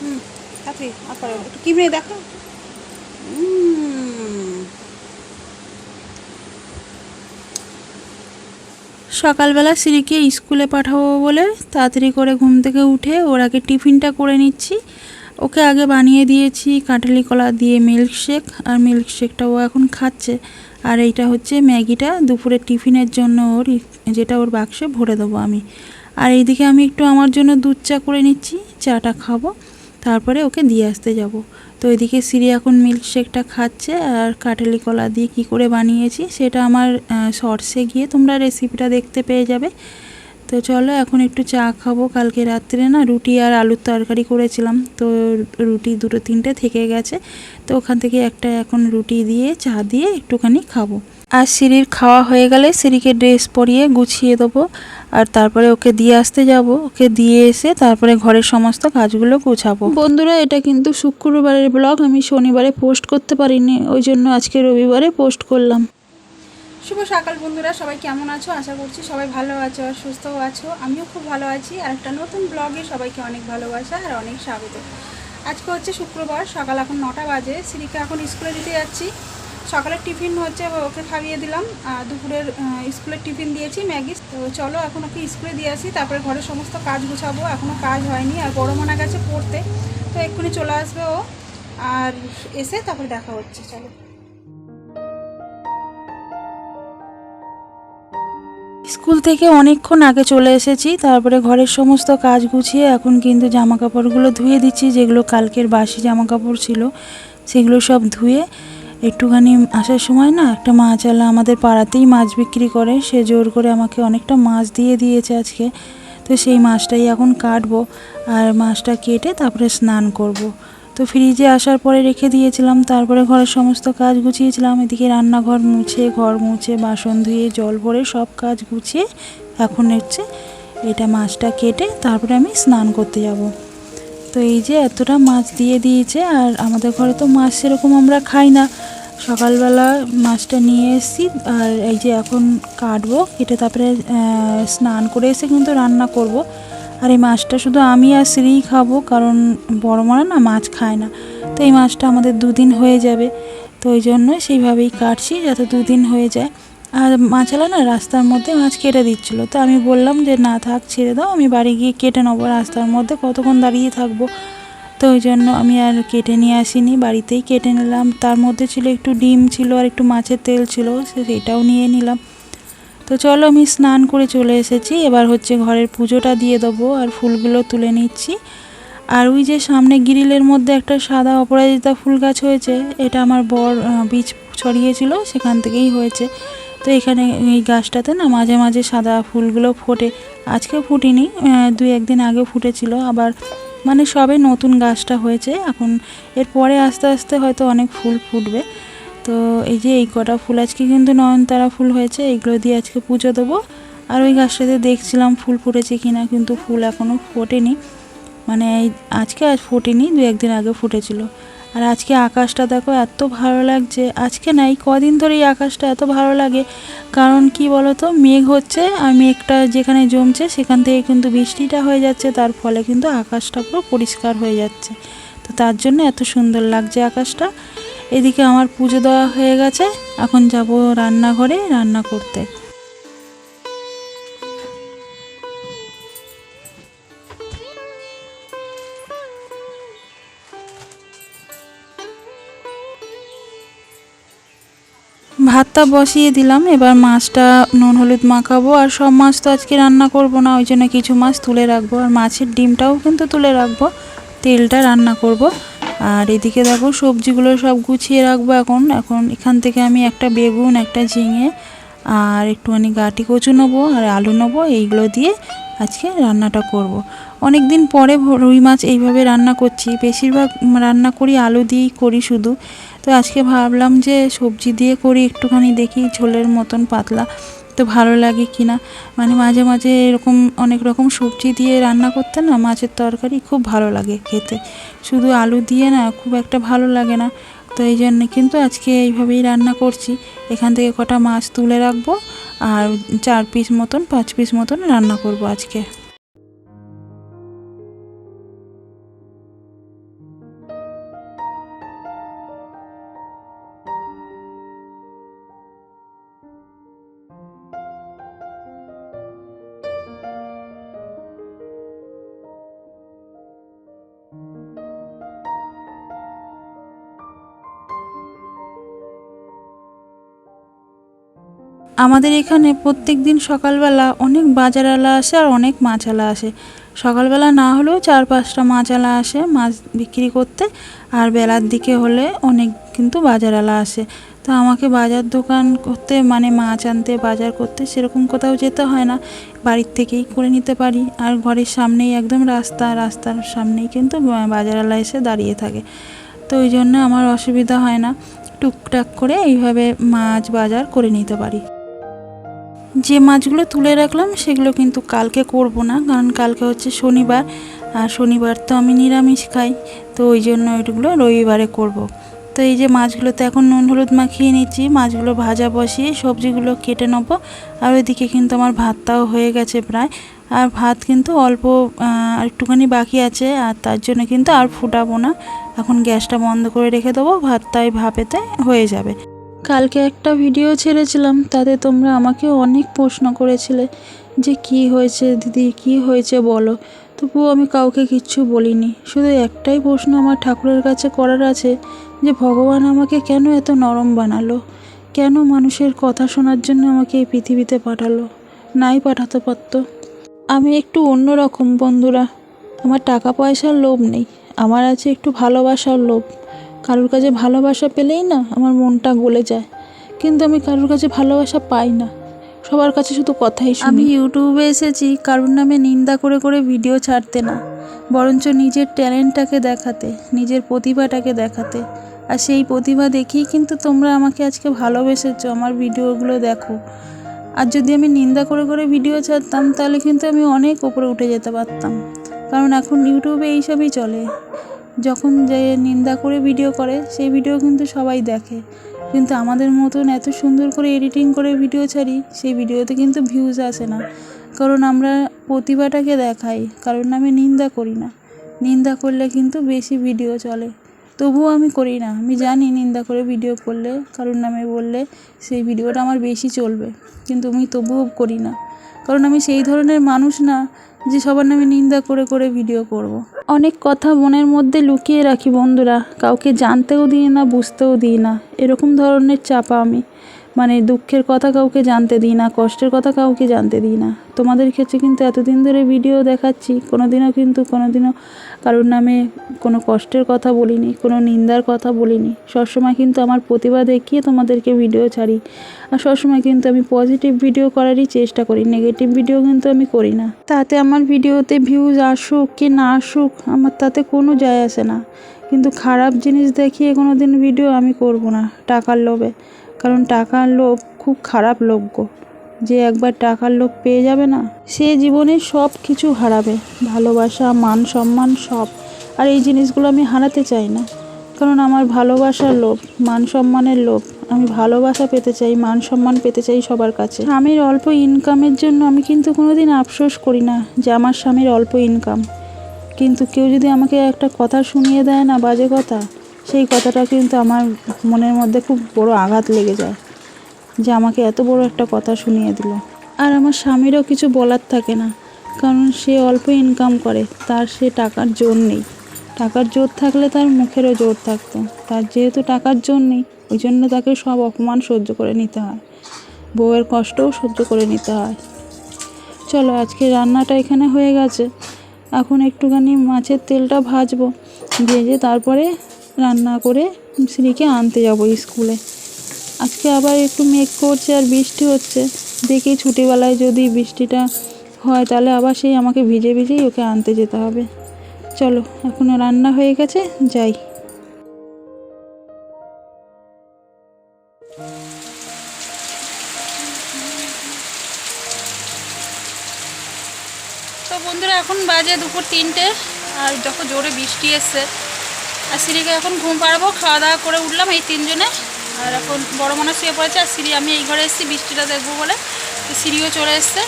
হুম একটু কি মেয়ে দেখো সকালবেলা সিঁড়িকে স্কুলে পাঠাবো বলে তাড়াতাড়ি করে ঘুম থেকে উঠে ওর আগে টিফিনটা করে নিচ্ছি। ওকে আগে বানিয়ে দিয়েছি কাঁঠালি কলা দিয়ে মিল্কশেক আর মিল্কশেকটা ও এখন খাচ্ছে। আর এইটা হচ্ছে ম্যাগিটা। দুপুরের টিফিনের জন্য ওর যেটা ওর বাক্সে ভরে দেবো আমি। আর এইদিকে আমি একটু আমার জন্য দুধ চা করে নিচ্ছি, চাটা খাব, তারপরে ওকে দিয়ে আসতে যাব। তো এদিকে সিরি এখন মিল্কশেকটা খাচ্ছে আর কাঠালি কলা দিয়ে কি করে বানিয়েছি সেটা আমার শর্টসে গিয়ে তোমরা রেসিপিটা দেখতে পেয়ে যাবে। তো চলো এখন একটু চা খাব, কালকে রাত্রে না রুটি আর আলুর তরকারি করেছিলাম, তো রুটি দুটো তিনটে থেকে গেছে, তো ওখান থেকে একটা এখন রুটি দিয়ে, চা দিয়ে একটুখানি খাব। আর সিঁড়ির খাওয়া হয়ে গেলে সিঁড়িকে ড্রেস পরিয়ে গুছিয়ে দেবো। আর তারপরে ওকে দিয়ে আসতে যাব। ওকে দিয়ে এসে তারপরে ঘরের সমস্ত কাজগুলো গোছাবো। বন্ধুরা এটা কিন্তু শুক্রবারের ব্লগ। আমি শনিবারে পোস্ট করতে পারিনি ওই জন্য আজকে রবিবারে পোস্ট করলাম। শুভ সকাল বন্ধুরা সবাই কেমন আছো? আশা করছি সবাই ভালো আছো আর সুস্থও আছো। আমিও খুব ভালো আছি। আর একটা নতুন ব্লগে সবাইকে অনেক ভালোবাসা আর অনেক স্বাগত। আজকে হচ্ছে শুক্রবার সকাল এখন নটা বাজে। সিরিকে এখন স্কুলে দিতে যাচ্ছি। সকালের টিফিন হচ্ছে ওকে খাইয়ে দিলাম। আর দুপুরের স্কুলের টিফিন দিয়েছি ম্যাগি। তো চলো এখন ওকে স্কুলে দিয়ে আসি, তারপরে ঘরের সমস্ত কাজ গুছাবো। এখনও কাজ হয়নি, আর বড় মানা গেছে পড়তে। তো এক্ষুনি চলে আসবে ও। আর এসে তারপরে দেখা হচ্ছে, চলো। স্কুল থেকে অনেকক্ষণ আগে চলে এসেছি, তারপরে ঘরের সমস্ত কাজ গুছিয়ে এখন কিন্তু জামা কাপড়গুলো ধুয়ে দিচ্ছি, যেগুলো কালকের বাসি জামা কাপড় ছিল, সেগুলো সব ধুয়ে একটুখানি আসার সময় না একটা মাছ মাছওয়ালা আমাদের পাড়াতেই মাছ বিক্রি করে, সে জোর করে আমাকে অনেকটা মাছ দিয়ে দিয়েছে আজকে। তো সেই মাছটাই এখন কাটবো আর মাছটা কেটে তারপরে স্নান করব। তো ফ্রিজে আসার পরে রেখে দিয়েছিলাম, তারপরে ঘরের সমস্ত কাজ গুছিয়েছিলাম, এদিকে রান্নাঘর মুছে, ঘর মুছে, বাসন ধুয়ে, জল ভরে সব কাজ গুছিয়ে এখন হচ্ছে এটা মাছটা কেটে তারপরে আমি স্নান করতে যাব। তো এই যে এতটা মাছ দিয়ে দিয়েছে আর আমাদের ঘরে তো মাছ সেরকম আমরা খাই না। সকালবেলা মাছটা নিয়ে এসেছি, আর এই যে এখন কাটবো, কেটে তারপরে স্নান করে এসে কিন্তু রান্না করব। আর এই মাছটা শুধু আমি আর শ্রীই খাব, কারণ বড় মারা না, মাছ খায় না। তো এই মাছটা আমাদের দুদিন হয়ে যাবে, তো ওই জন্য সেইভাবেই কাটছি, যাতে দুদিন হয়ে যায়। আর মাছালা না রাস্তার মধ্যে মাছ কেটে দিচ্ছিল, তো আমি বললাম যে, না থাক, ছেড়ে দাও, আমি বাড়ি গিয়ে কেটে নেব রাস্তার মধ্যে, কতক্ষণ দাঁড়িয়ে থাকব? তো ওই জন্য আমি আর কেটে নিয়ে আসিনি। বাড়িতেই কেটে নিলাম। তার মধ্যে ছিল একটু ডিম ছিল আর একটু মাছের তেল ছিল সেটাও নিয়ে নিলাম। তো চলো আমি স্নান করে চলে এসেছি। এবার হচ্ছে ঘরের পুজোটা দিয়ে দেবো আর ফুলগুলো তুলে নিচ্ছি। আর ওই যে সামনে গ্রিলের মধ্যে একটা সাদা অপরাজিতা ফুল গাছ হয়েছে, এটা আমার বর বীজ ছড়িয়েছিল, সেখান থেকেই হয়েছে। তো এখানে এই গাছটাতে না মাঝে মাঝে সাদা ফুলগুলো ফোটে। আজকে ফুটিনি দুই একদিন আগে ফুটেছিল, আবার মানে সবে নতুন গাছটা হয়েছে, এখন এরপরে আস্তে আস্তে হয়তো অনেক ফুল ফুটবে। তো এই যে এই কটা ফুল, আজকে কিন্তু নয়নতারা ফুল হয়েছে, এইগুলো দিয়ে আজকে পুজো দেবো। আর ওই গাছটাতে দেখছিলাম ফুল ফুটেছে কি না কিন্তু ফুল এখনও ফোটেনি। মানে এই আজকে আজ ফোটেনি, দু একদিন আগে ফুটেছিল। আর আজকে আকাশটা দেখো এত ভালো লাগছে। আজকে না, এই কদিন ধরে এই আকাশটা এত ভালো লাগে। কারণ কি বলতো, মেঘ হচ্ছে আর মেঘটা যেখানে জমছে সেখান থেকে কিন্তু বৃষ্টিটা হয়ে যাচ্ছে, তার ফলে কিন্তু আকাশটা পুরো পরিষ্কার হয়ে যাচ্ছে। তো তার জন্য এত সুন্দর লাগছে আকাশটা। এদিকে আমার পুজো দেওয়া হয়ে গেছে, এখন যাব রান্নাঘরে রান্না করতে। ভাতটা বসিয়ে দিলাম, এবার মাছটা নুন হলুদ মাখাবো, আর সব মাছ তো আজকে রান্না করব না, ওই জন্য কিছু মাছ তুলে রাখব, আর মাছের ডিমটাও কিন্তু তুলে রাখব, তেলটা রান্না করব, আর এদিকে দেখো সবজিগুলো সব গুছিয়ে রাখব এখন এখন এখান থেকে আমি একটা বেগুন, একটা ঝিঙে, আর একটুখানি গাটি কচু নেব, আর আলু নেব, এইগুলো দিয়ে আজকে রান্নাটা করব। অনেক দিন পরে রুই মাছ এইভাবে রান্না করছি। বেশিরভাগ রান্না করি, আলু দিয়েই করি শুধু। তো আজকে ভাবলাম যে সবজি দিয়ে করি, একটুখানি দেখি ঝোলের মতন পাতলা। তো ভালো লাগে কি না? মানে মাঝে মাঝে এরকম অনেক রকম সবজি দিয়ে রান্না করতে না মাছের তরকারি খুব ভালো লাগে খেতে। শুধু আলু দিয়ে না খুব একটা ভালো লাগে না। তো এই জন্য কিন্তু আজকে এইভাবেই রান্না করছি। এখান থেকে কটা মাছ তুলে রাখব আর চার পিস মতন, পাঁচ পিস মতন রান্না করব আজকে। আমাদের এখানে প্রত্যেক দিন সকালবেলা অনেক বাজারওয়ালা আসে আর অনেক মাছওয়ালা আসে। সকালবেলা না হলেও চার পাঁচটা মাছওয়ালা আসে মাছ বিক্রি করতে আর বেলার দিকে হলে অনেক কিন্তু বাজারওয়ালা আসে। তো আমাকে বাজার দোকান করতে মানে মাছ আনতে, বাজার করতে সেরকম কোথাও যেতে হয় না। বাড়ির থেকেই করে নিতে পারি আর ঘরের সামনেই একদম রাস্তা, রাস্তার সামনেই কিন্তু বাজারওয়ালা এসে দাঁড়িয়ে থাকে। তো ওই জন্য আমার অসুবিধা হয় না। টুকটাক করে এইভাবে মাছ বাজার করে নিতে পারি। যে মাছগুলো তুলে রাখলাম সেগুলো কিন্তু কালকে করব না, কারণ কালকে হচ্ছে শনিবার আর শনিবার তো আমি নিরামিষ খাই, তো ওই জন্য ওইগুলো রবিবারে করব। তো এই যে মাছগুলোতে এখন নুন হলুদ মাখিয়ে নিচ্ছি, মাছগুলো ভাজা বসিয়ে সবজিগুলো কেটে নেব, আর ওইদিকে কিন্তু আমার ভাতটাও হয়ে গেছে প্রায়, আর ভাত কিন্তু অল্প একটুখানি বাকি আছে, আর তার জন্য কিন্তু আর ফুটাবো না, এখন গ্যাসটা বন্ধ করে রেখে দেবো, ভাতটাই ভাপেতে হয়ে যাবে কালকে একটা ভিডিও ছেড়েছিলাম, তাতে তোমরা আমাকে অনেক প্রশ্ন করেছিলে যে কি হয়েছে দিদি, কি হয়েছে বলো। তবুও আমি কাউকে কিচ্ছু বলিনি। শুধু একটাই প্রশ্ন আমার ঠাকুরের কাছে করার আছে যে, ভগবান আমাকে কেন এত নরম বানালো? কেন মানুষের কথা শোনার জন্য আমাকে এই পৃথিবীতে পাঠালো? নাই পাঠাতে পারতো। আমি একটু অন্যরকম বন্ধুরা। আমার টাকা পয়সার লোভ নেই। আমার আছে একটু ভালোবাসার লোভ। কারোর কাছে ভালোবাসা পেলেই না আমার মনটা গলে যায়। কিন্তু আমি কারোর কাছে ভালোবাসা পাই না। সবার কাছে শুধু কথাই শুনি। আমি ইউটিউবে এসেছি, কারোর নামে নিন্দা করে করে ভিডিও ছাড়তে না। বরঞ্চ নিজের ট্যালেন্টটাকে দেখাতে, নিজের প্রতিভাটাকে দেখাতে। আর সেই প্রতিভা দেখেই কিন্তু তোমরা আমাকে আজকে ভালোবেসেছো, আমার ভিডিওগুলো দেখো। আর যদি আমি নিন্দা করে করে ভিডিও ছাড়তাম, তাহলে কিন্তু আমি অনেক উপরে উঠে যেতে পারতাম। কারণ এখন ইউটিউবে এইসবই চলে। যখন যে নিন্দা করে ভিডিও করে, সেই ভিডিও কিন্তু সবাই দেখে। কিন্তু আমাদের মতন এত সুন্দর করে এডিটিং করে ভিডিও ছাড়ি, সেই ভিডিওতে কিন্তু ভিউজ আসে না। কারণ আমরা প্রতিভাটাকে দেখাই, কারণ আমি নিন্দা করি না। নিন্দা করলে কিন্তু বেশি ভিডিও চলে। তবুও আমি করি না। আমি জানি নিন্দা করে ভিডিও করলে কারোর নামে বললে সেই ভিডিওটা আমার বেশি চলবে। কিন্তু আমি তবুও করি না। কারণ আমি সেই ধরনের মানুষ না যে সবার নামে নিন্দা করে করে ভিডিও করব। অনেক কথা মনের মধ্যে লুকিয়ে রাখি বন্ধুরা। কাউকে জানতেও দিই না, বুঝতেও দিই না। এরকম ধরনের চাপা আমি। মানে দুঃখের কথা কাউকে জানতে দিই না, কষ্টের কথা কাউকে জানতে দিই না। তোমাদের ক্ষেত্রে কিন্তু এতদিন ধরে ভিডিও দেখাচ্ছি কোনো দিনও কিন্তু কোনো দিনও কারোর নামে কোনো কষ্টের কথা বলিনি, কোনো নিন্দার কথা বলিনি। সবসময় কিন্তু আমার প্রতিভা দেখিয়ে তোমাদেরকে ভিডিও ছাড়ি। আর সবসময় কিন্তু আমি পজিটিভ ভিডিও করারই চেষ্টা করি, নেগেটিভ ভিডিও কিন্তু আমি করি না। তাতে আমার ভিডিওতে ভিউজ আসুক কি না আসুক, আমার তাতে কোনো যায় আসে না। কিন্তু খারাপ জিনিস দেখিয়ে কোনো দিন ভিডিও আমি করব না, টাকার লোভে। কারণ টাকার লোভ খুব খারাপ গো যে একবার টাকার লোভ পেয়ে যাবে না, সে জীবনে সব কিছু হারাবে। ভালোবাসা, মান সম্মান সব। আর এই জিনিসগুলো আমি হারাতে চাই না। কারণ আমার ভালোবাসার লোভ, মান সম্মানের লোভ, আমি ভালোবাসা পেতে চাই, মান সম্মান পেতে চাই সবার কাছে। স্বামীর অল্প ইনকামের জন্য আমি কিন্তু কোনোদিন আফসোস করি না যে আমার স্বামীর অল্প ইনকাম। কিন্তু কেউ যদি আমাকে একটা কথা শুনিয়ে দেয় না বাজে কথা সেই কথাটা কিন্তু আমার মনের মধ্যে খুব বড় আঘাত লেগে যায়, যে আমাকে এত বড় একটা কথা শুনিয়ে দিল। আর আমার স্বামীরও কিছু বলার থাকে না, কারণ সে অল্প ইনকাম করে, তার সে টাকার জোর নেই। টাকার জোর থাকলে তার মুখেরও জোর থাকতো, তার যেহেতু টাকার জোর নেই, ওই জন্য তাকে সব অপমান সহ্য করে নিতে হয়। বউয়ের কষ্টও সহ্য করে নিতে হয়। চলো, আজকে রান্নাটা এখানে হয়ে গেছে। এখন একটুখানি মাছের তেলটা ভাজবো, ভেজে তারপরে রান্না করে শ্রীকে আনতে যাব স্কুলে। আজকে আবার একটু মেঘ করছে আর বৃষ্টি হচ্ছে। দেখি ছুটিবেলায় যদি বৃষ্টিটা হয় তাহলে আবার সেই আমাকে ভিজে ভিজেই ওকে আনতে যেতে হবে। চলো এখনও রান্না হয়ে গেছে, যাই। তো বন্ধুরা, এখন বাজে দুপুর তিনটে, আর যখন জোরে বৃষ্টি এসছে। আর সিঁড়িকে এখন ঘুম পাড়াবো, খাওয়া দাওয়া করে উঠলাম এই তিনজনে। আর এখন বড় মনে শুয়ে পড়েছে, আর সিঁড়ি আমি এই ঘরে এসেছি, বৃষ্টিটা দেখব বলে। তো সিঁড়িও চলে এসছে।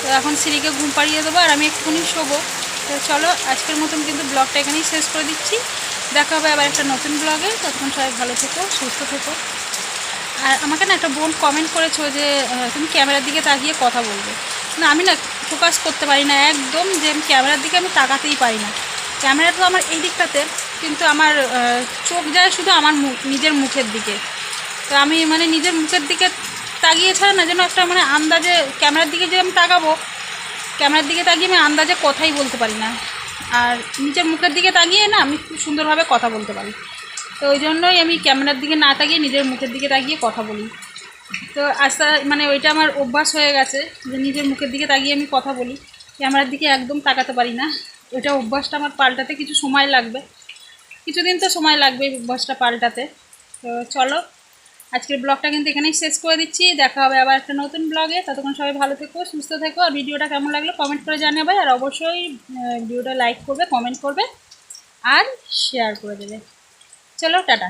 তো এখন সিঁড়িকে ঘুম পাড়িয়ে দেবো, আর আমি একটুখানি শোবো। তো চলো, আজকের মতন কিন্তু ব্লগটা এখানেই শেষ করে দিচ্ছি। দেখা হবে আবার একটা নতুন ব্লগে। ততক্ষণ সবাই ভালো থেকো, সুস্থ থেকো। আর আমাকে না একটা বোন কমেন্ট করেছ যে তুমি ক্যামেরার দিকে তাকিয়ে কথা বলবে। না, আমি না ফোকাস করতে পারি না, একদম যে ক্যামেরার দিকে আমি তাকাতেই পারি না। ক্যামেরা তো আমার এই দিকটাতে কিন্তু আমার চোখ যায় শুধু আমার মুখ, নিজের মুখের দিকে। তো আমি মানে নিজের মুখের দিকে তাকিয়ে ছাড়া না, যেন একটা মানে আন্দাজে ক্যামেরার দিকে যে আমি তাকাবো, ক্যামেরার দিকে তাকিয়ে আমি আন্দাজে কথাই বলতে পারি না। আর নিজের মুখের দিকে তাকিয়ে না আমি খুব সুন্দরভাবে কথা বলতে পারি। তো ওই জন্যই আমি ক্যামেরার দিকে না তাকিয়ে নিজের মুখের দিকে তাকিয়ে কথা বলি। তো আস্তে মানে ওইটা আমার অভ্যাস হয়ে গেছে, যে নিজের মুখের দিকে তাকিয়ে আমি কথা বলি। ক্যামেরার দিকে একদম তাকাতে পারি না। ওইটা অভ্যাসটা আমার পাল্টাতে কিছু সময় লাগবে। কিছুদিন তো সময় লাগবে বসটা পাল্টাতে। তো চলো, আজকের ব্লগটা কিন্তু এখানেই শেষ করে দিচ্ছি। দেখা হবে আবার একটা নতুন ব্লগে। ততক্ষণ সবাই ভালো থেকো, সুস্থ থেকো, আর ভিডিওটা কেমন লাগল কমেন্ট করে জানাবে আর অবশ্যই ভিডিওটা লাইক করবে, কমেন্ট করবে, আর শেয়ার করে দেবে। চলো, টাটা।